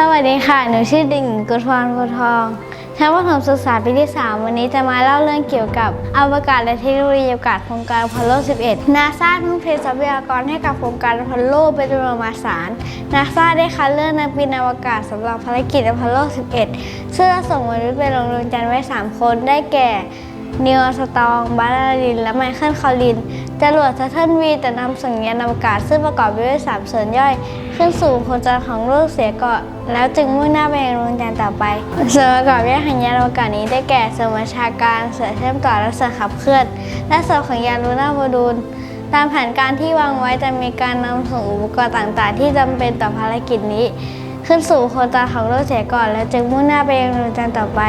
สวัสดีค่ะ หนูชื่อดิ่งกุศลโพทองชั้นประถมศึกษาปีที่ 3 วันนี้จะมาเล่าเรื่องเกี่ยวกับอวกาศและเทคโนโลยีอวกาศโครงการอพอลโล 11 นาซาทุ่มเททรัพยากรให้กับโครงการอพอลโลเป็นจำนวนมหาศาล นาซาได้คัดเลือกนักบินอวกาศสำหรับภารกิจอพอลโล 11 ซึ่งจะส่งมนุษย์ไปลงดวงจันทร์ไว้ 3 คนได้แก่นิวสตอง บาราลิน และไมเคิล คอลิน จรวดซัตเทิลวีจะนำส่งยานอวกาศซึ่งประกอบไปด้วยสามส่วนย่อย ขึ้นสู่โคจรของโลกเสียก่อนแล้วจึงมุ่งหน้าไปยังดวงจันทร์ต่อไป ส่วนประกอบแย่อยของยานอวกาศนี้ได้แก่ส่วนบัญชาการส่วนเชื่อมต่อและส่วนขับเคลื่อน และส่วนของยานลูน่าโมดูลตามแผนการที่วางไว้จะมีการนำส่งอุปกรณ์ต่างๆ ที่จำเป็นต่อภารกิจนี้ ขึ้นสู่โคจรของโลกเสียก่อน แล้วจึงมุ่งหน้าไปยังดวงจันทร์ต่อไป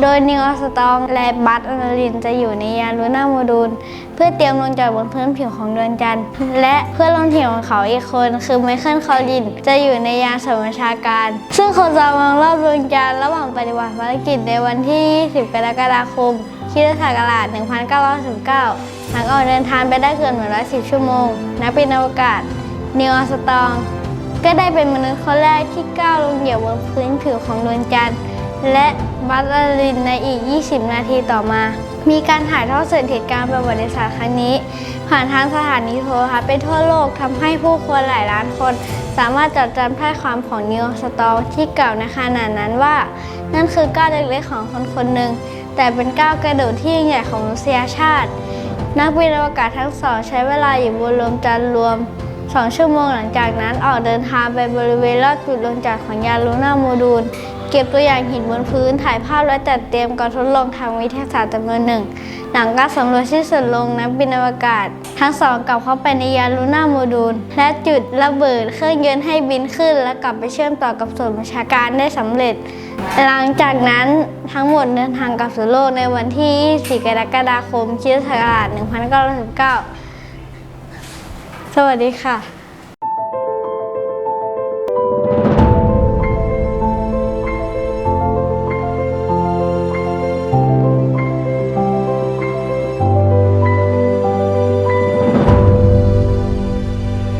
โดยนิวออสตองและบัตอนาลินจะอยู่ในยานลูน่าโมดูล เพื่อเตรียมลงจอดบนพื้นผิวของดวงจันทร์ และเพื่อนร่วมทีมของเขาอีกคน คือไมเคิลคอลลิน จะอยู่ในยานสมบัญชาการ ซึ่งโคจรวางรอบดวงจันทร์ระหว่างปฏิบัติภารกิจในวันที่ 20 กรกฎาคมคริสตศักราช1919 หลังออกเดินทางไปได้เกิน110 ชั่วโมงนักบินอวกาศนิวออสตอง ก็ได้เป็นมนุษย์คนแรกที่ก้าวลงเหยียบบนพื้นผิวของดวงจันทร์และบัตลลินในอีก 20 นาทีต่อมา มีการถ่ายทอดสดเหตุการณ์ประวัติศาสตร์ครั้งนี้ ผ่านทางสถานีโทรทัศน์ไปทั่วโลกทำให้ผู้คนหลายล้านคน สามารถจดจำถ้อยความของนิวสตอที่กล่าวในขณะนั้นว่า นั่นคือก้าวเล็กๆของคนคนหนึ่ง แต่เป็นก้าวกระโดดที่ยิ่งใหญ่ของมนุษยชาติ นักบินอวกาศทั้งสอง ใช้เวลาอยู่บนดวงจันทร์รวม 2ชั่วโมงหลังจากนั้นออกเดินทางไปบริเวณรอบจุดดวงจันทร์ของยานลูน่าโมดูล เก็บตัวอย่างหินบนพื้นถ่ายภาพและจัดเตรียมการทดลองทางวิทยาศาสตร์จำนวนหนึ่ง หลังการสำรวจที่สุดลงนักบินอวกาศ ทั้งสองกลับเข้าไปในยานลูน่าโมดูล และจุดระเบิดเครื่องยนต์ให้บินขึ้น และกลับไปเชื่อมต่อกับส่วนบัญชาการได้สำเร็จ หลังจากนั้นทั้งหมดเดินทางกลับสู่โลกในวันที่24กรกฎาคมคริสตศักราช1919 สวัสดีค่ะ